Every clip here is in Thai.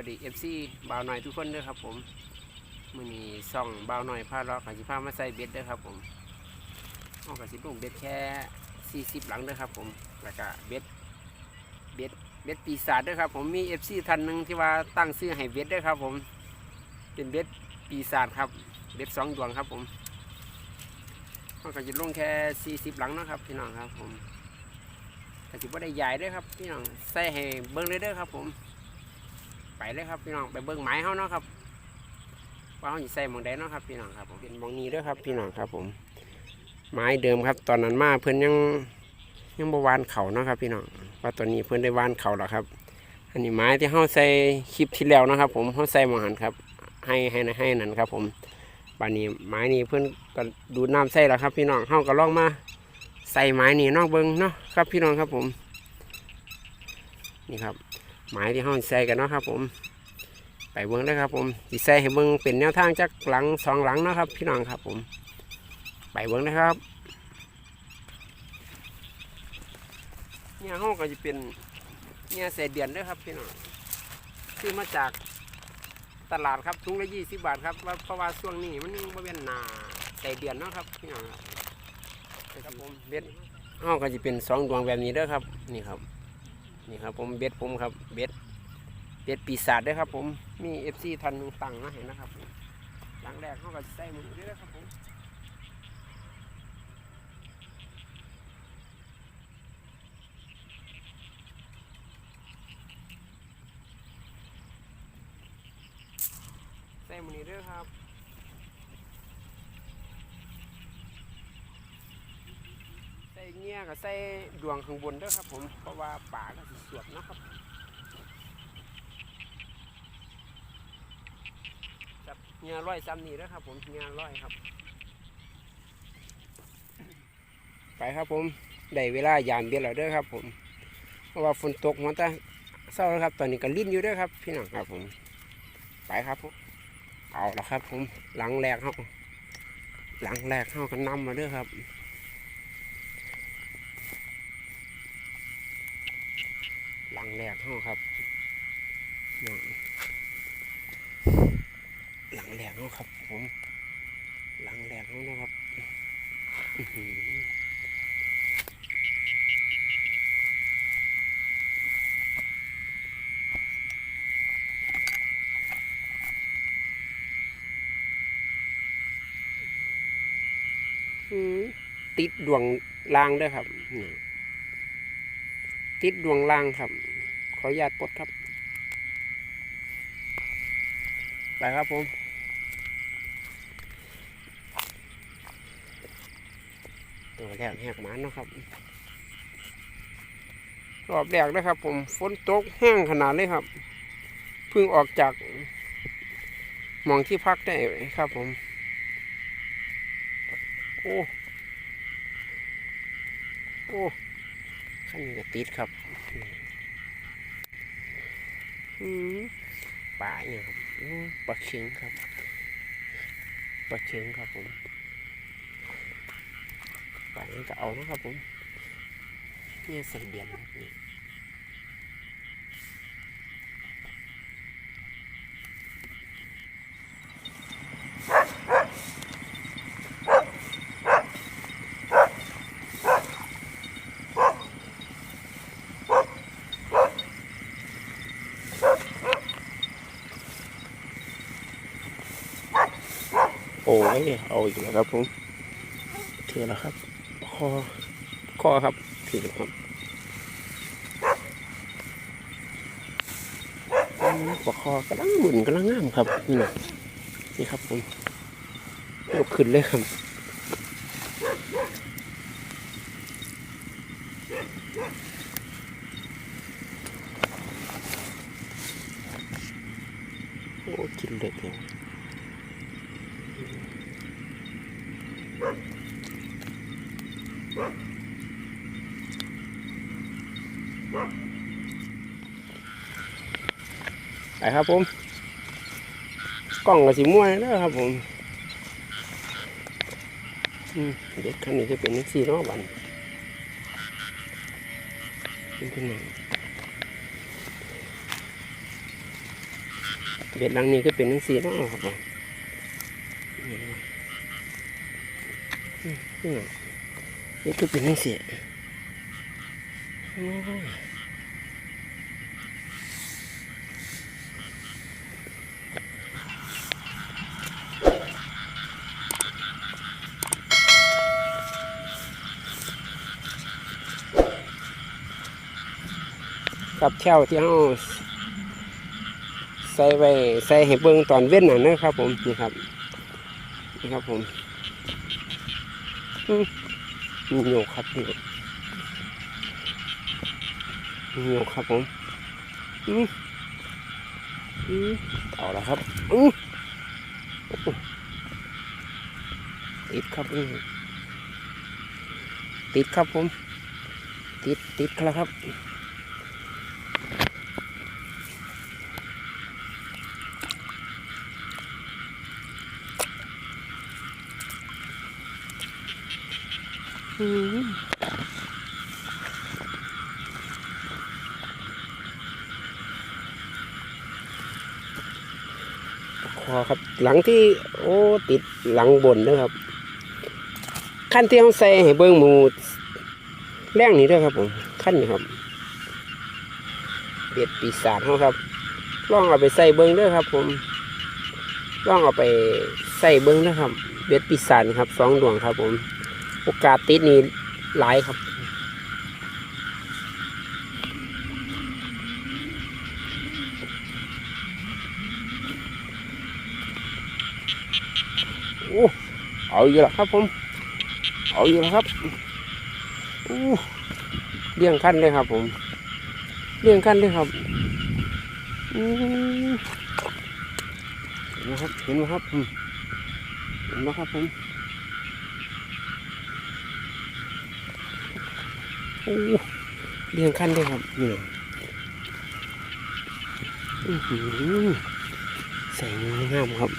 วัสดีเอฟซีบ่าวหน่อยทุกคนด้อครับผมมือนี้ซ่องบ่าวหน่อยพาลาะขันสิพามาใส่เบ็ดด้อครับผมเอากระสิลูกเบ็ดแค่ 40 หลังด้อครับผมแล้วก็เบ็ดเบ็ดเบ็ดปีศาจด้อครับผมมีเอฟซีท่านหนึ่งที่ว่าตั้งซื้อให้เบ็ดด้อครับผมเป็นเบ็ดปีศาจครับเบ็ดสองดวงครับผมเอากระสิลงแค่ 40 หลังนะครับพี่น้องครับผมกระสิบ่ได้ใหญ่ด้อครับพี่น้องใส่ให้เบิ้งเลยเด้อครับผม ไปเลยครับพี่น้องไปเบิ่งไม้เขาเนาะครับว่าเขาจะใส่มองใดเนาะครับพี่น้องครับผมเป็นมองนี้ด้วยครับพี่น้องครับ ผม ไม้เดิมครับ ตอนนั้นมาเพื่อนยังยังบวานเขาเนาะครับ พี่น้องว่าตอนนี้เพื่อนได้วานเขาแล้วครับ อันนี้ไม้ที่เขาใส่คลิปที่แล้วนะครับ ผมเขาใส่มองหันครับ ให้ให้ให้นั่นครับ ผมบานนี้ไม้นี้เพื่อนก็ดูน้ำใส่แล้วครับ พี่น้องเขาก็ลองมา ใส่ไม้นี่นอกเบิ้งเนาะครับ พี่น้องครับผม นี่ครับ หมายที่ห้องใส่กันเนาะครับ ผม ไปเบิ้งได้ครับ ผมสิใส่ให้เบิ้งเป็นแนวทางจากหลังสองหลังเนาะครับ พี่น้องครับ ผม ไปเบิ้งนะครับเนี่ยห้องก็จะเป็นเนี่ยเศษเดือนเด้วยครับพี่น้องซื้อมาจากตลาดครับถุงละยี่สิบบาทครับเพราะว่าช่วงนี้มันยังบ่เป็นนาเศษเดือนเนาะครับพี่น้องครับครับผมเบ็ดห้องก็จะเป็นสองดวงแบบนี้เด้อครับ นี่ครับ นี่ครับผมเบ็ดผมครับเบ็ดเบ็ดปีศาจด้วยครับผมมีเอฟซีทันหนึ่งตังนะเห็นนะครับผมหลังแรกเขาก็ใส่มือด้วยนะครับผมใส่มือนี้ด้วยครับใส่ เงี้ยกับใส่ดวงข้างบนด้วยครับ ผมเพราะว่าป่าก็สิสวดนะครับจับเงี้ยร้อยซ้ำนี่นะครับ ผมเงี้ยร้อยครับ ไปครับผมได้เวลายามเบียดแล้วเด้อครับ ผม เพราะว่าฝนตกมันจะเศร้าแล้วครับ ตอนนี้ก็ลิ้นอยู่ด้อครับ พี่น้องครับ ผม ไปครับผมเอาละครับ ผมหลังแรกเขาหลังแรกเขาก็นำมาเด้อครับ หลัง แรกเขาครับหลังแหลกเขาครับ ผม หลังแหลกเขานะครับติดดวงลางด้วยครับ ติดดวงลางครับ ขออนุญาตปลดครับ ไปครับผม ตัวแรกแหกหมันเนาะครับ รอบแรกนะครับ ผม ฝนตกแห้งขนาดเลยครับ เพิ่งออกจากหมองที่พักได้ครับผม โอ้ โอ้ขั้นนี้ก็ติดครับ อืมป่าเนี่ยครับปลาเค็งครับปลาเค็งครับผมป่านี้ก็เอานะครับผมเนี่ยใส่เบียนครับนี่ เอาอีกแล้วครับผมเถือแล้วครับคอคอครับถือแล้วครับหัวคอกำลังหมุนกำลังงามครับนี่นะนี่ครับผมยกขึ้นเลยครับโอ้กินเล็กเลย ไปครับผม กล้องกับสีม่วงนะครับผมเด็กคันนี้จะเป็นนักซีนาะบันเป็นคนไหนเบ็ดลังนี้ก็เป็นทั้งสี่เนาะครับผมนี่นะอืมนี่นะ เบ็ดก็เป็นทั้งสี่โอ้ยกับแถวที่เราใส่ไว้ใส่ให้เบิ่งตอนเว้นน่ะนะครับผมนี่ครับนี่ครับผม มีโยกครับพี่มีโยกครับผมอืออือเอาละครับอือติดครับอือติดครับผม ติดติดครับ ครับอืมคอครับ หลังที่โอ้ติดหลังบนนะครับขั้นที่เขาใส่ให้เบิ้งหมูแรงนี้ด้วยครับผมขั้นนี้ครับเบ็ดปีศาจเขาครับลองเอาไปใส่เบิ้งด้วยครับ ผมลองเอาไปใส่เบิ้งนะครับ เบ็ดปีศาจครับสองดวงครับผม โอกาสติดนี่หลายครับ โอ้เอาอยู่แล้วครับผม เอาอยู่แล้วครับโอ้เลี้ยงขั้นเลยครับผม เลี้ยงขั้นเลยครับเห็นไหมครับ เห็นไหมครับอืมเห็นไหมครับผม โอ้ เรียงขั้นด้วยครับนี่อื้อหือใส่เนื้องามครับ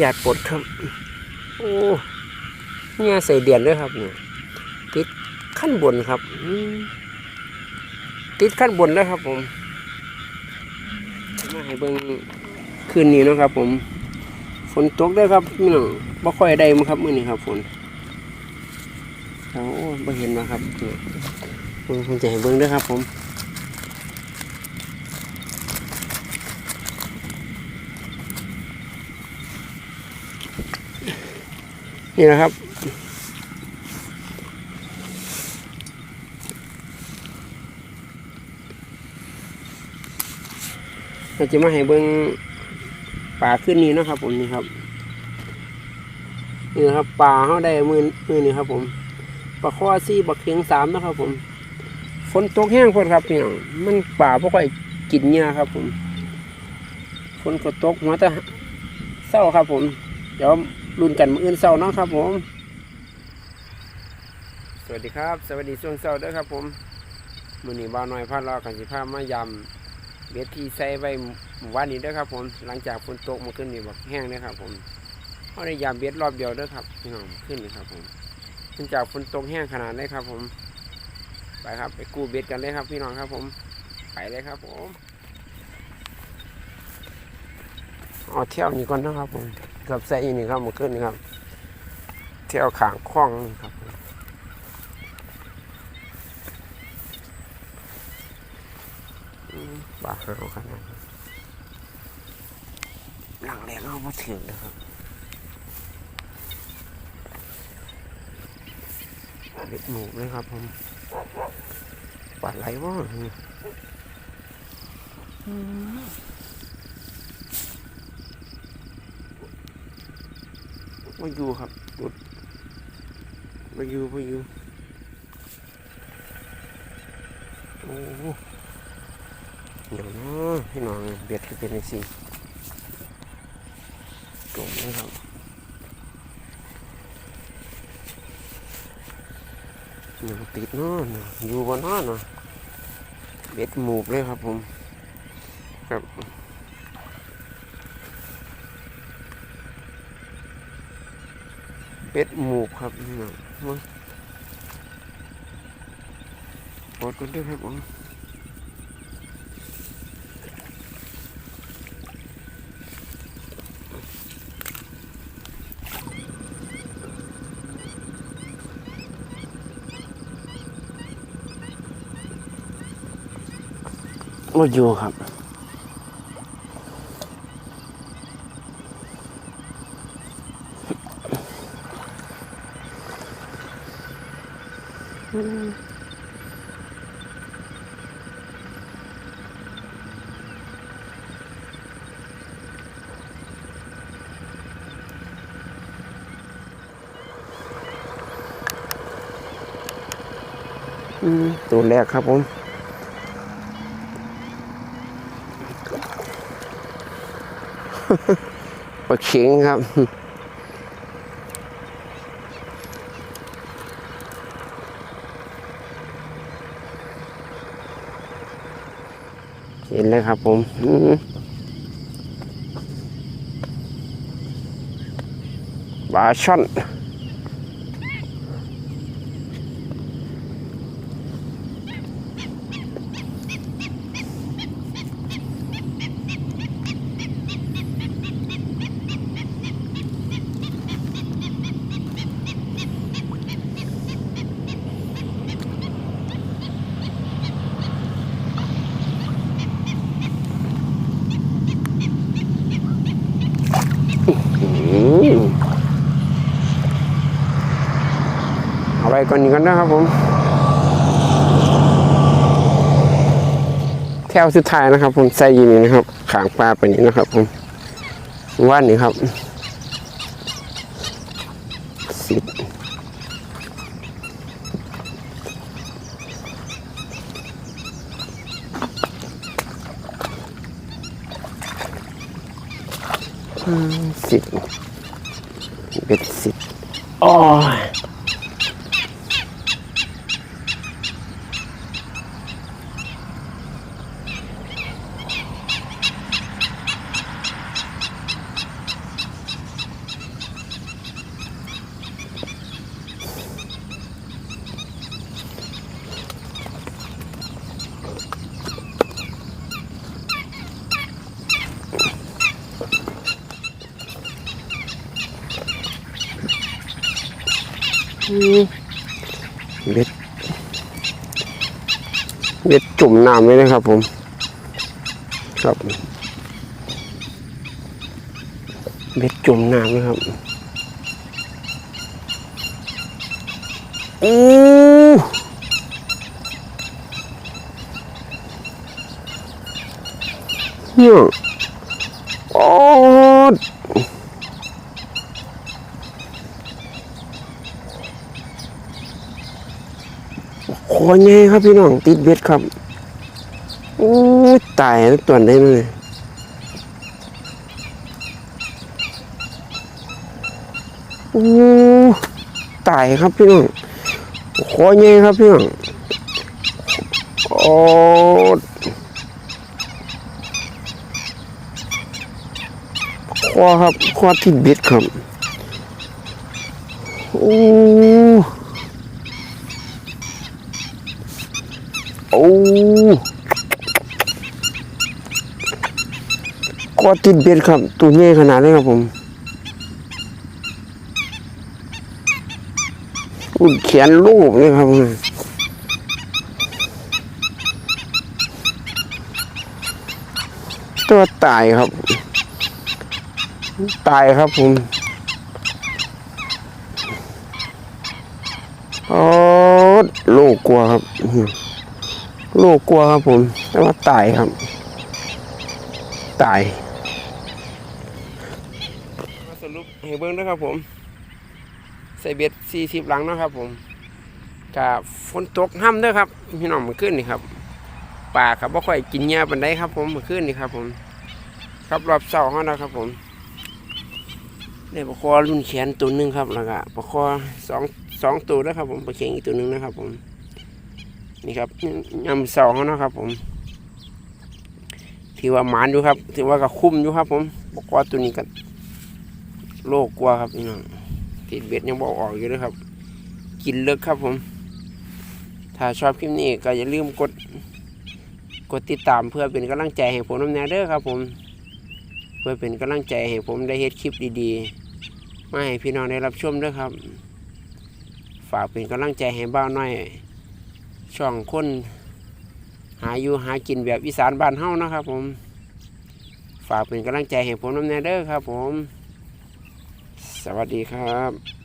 อยากปลดครับ โอ้เนี่ยใส่เดียนด้วยครับเนี่ยติดขั้นบนครับ ติดขั้นบนแล้วครับผม มาให้เบิ่งคืนนี้นะครับ ผม ฝนตกเด้วยครับพี่น้องบ่ค่อยได้มั้งครับมื้อนี้ครับฝนโอ้บ่เห็นนะครับนี่ผมจะให้เบิ่งด้วยครับ ผมนี่นะครับ เราจะมาให้เบิ้งป่าขึ้นนี้นะครับ ผมนี่ครับนี่นะครับป่าเขาได้มือมือนี่ครับ ผมปลาข้อซี่บักเขียงสามนะครับ ผมฝนตกแห้งพอดครับพี่น้องมันป่าพวกค่อยกินเนี่ยครับ ผมฝนก็ตกหัวแต่เศร้าครับ ผม เดี๋ยวรุ่นกันมืออื่นเศร้าเนาะครับ ผม สวัสดีครับ สวัสดีช่วงเศร้าด้วยครับ ผมมือนี้บ่าน้อยพาดรอกันสิพามายำ เบ็ดที่ใส่ไว้หมู่บ้านนี้ด้อครับผมหลังจากฝนตกมาขึ้นนี่บักแห้งเด้อครับผมเขาได้ยามเบ็ดรอบเดียวด้อครับพี่น้องขึ้นนี่ครับผมหลังจากฝนตกแห้งขนาดนี้ครับ ผมไปครับไปกู้เบ็ดกันเลยครับ พี่น้องครับ ผมไปเลยครับผมเอาเที่ยวนี้ก่อนนะครับผมกับใส่อีนี่ครับมาขึ้นนี่ครับ เที่ยวขางคล้องนี่ครับผมอืม บ้าหาวขนาดนั้นหลังแรกเอามาถึงนะครับเล็ดหมูเลยครับผมปาดไหลว่ามาอยู่ครับหยุดมาอยู่มาอยู่โอ้เดี๋ยวนะ พี่น้องเบียดคือเป็นไงสิกลมเลยครับยังติดเนาะน่ะอยู่บนน้อเนาะเบ็ดหมูบเลยครับผม ครับเป็ดหมูกครับพี่น้องมาปลดกันด้วยครับผม มาอยู่ครับอืมตัวแรกครับผม ปลาเข็งครับ เห็นเลยครับผมอืมปลาช่อน อืมเอาไป ก่อนนี้กันนะครับผมแถวสุดท้ายนะครับ ผมใส่ยีนี้นะครับขางปลาไปนี้นะครับ ผมว่านนี้ครับสิบสิบเบ็ดสิบอ้ยอื เบ็ดเบ็ดจุ่มน้ำเลยนะครับผม ครับ เบ็ดจุ่มน้ำนะครับอู้เนี่ยโอ้ อใหญ่ครับพี่น้องติดเบ็ดครับโอ้ตายแล้วตัวได้เลยโอ้ตายครับพี่น้องคอใหญ่ครับพี่น้องโอ้คอครับคอติดเบ็ดครับโอ้ โอ้ก็ติดเบ็ดครับตัวใหญ่ขนาดนี้ครับผมอุ่นแขนลูกเลยครับตัวตายครับ ตายครับผมโอ้ลูกกลัวครับ ลูกกลัวครับผมแต่ว่าตายครับ ตาย มาสรุปให้เบิ้งนะครับผม ใส่เบ็ดสี่สิบหลังนะครับผมกับฝนตกห้ำเด้วยครับ พี่น้องมันขึ้นนี่ครับป่าครับว่ค่อยกินหญ้าบันไดครับ ผมมันขึ้นนี่ครับ ผม ครับรอบเสาเขานะครับ ผมได้ปลาคอรุ่นแขนตัวหนึ่งครับแล้วก็ปลาคอสองสองตัวนะครับ ผมปลาเข็งอีกตัวหนึ่งนะครับ ผม นี่ครับยำสองนะครับ ผมถือว่าหมานอยู่ครับถือว่าก็คุ้มอยู่ครับ ผมบอกว่าตัวนี้ก็โลกกว่าครับพี่น้องติดเบ็ดยังบอกออกอยู่เลยครับ กินเลิกครับผม ถ้าชอบคลิปนี้ก็อย่าลืมกด กดติดตามเพื่อเป็นกำลังใจให้ผมน้ำแน่เด้อครับ ผม เพื่อเป็นกำลังใจให้ผมได้เฮ็ดคลิปดีๆมาให้พี่น้องได้รับชมด้วยครับ ฝากเป็นกำลังใจให้บ้าวน้อย ช่องคนหาอยู่หากินแบบอีสานบ้านเฮานะครับ ผม ฝากเป็นกำลังใจให้ผมน้ำแน่เด้อครับ ผม สวัสดีครับ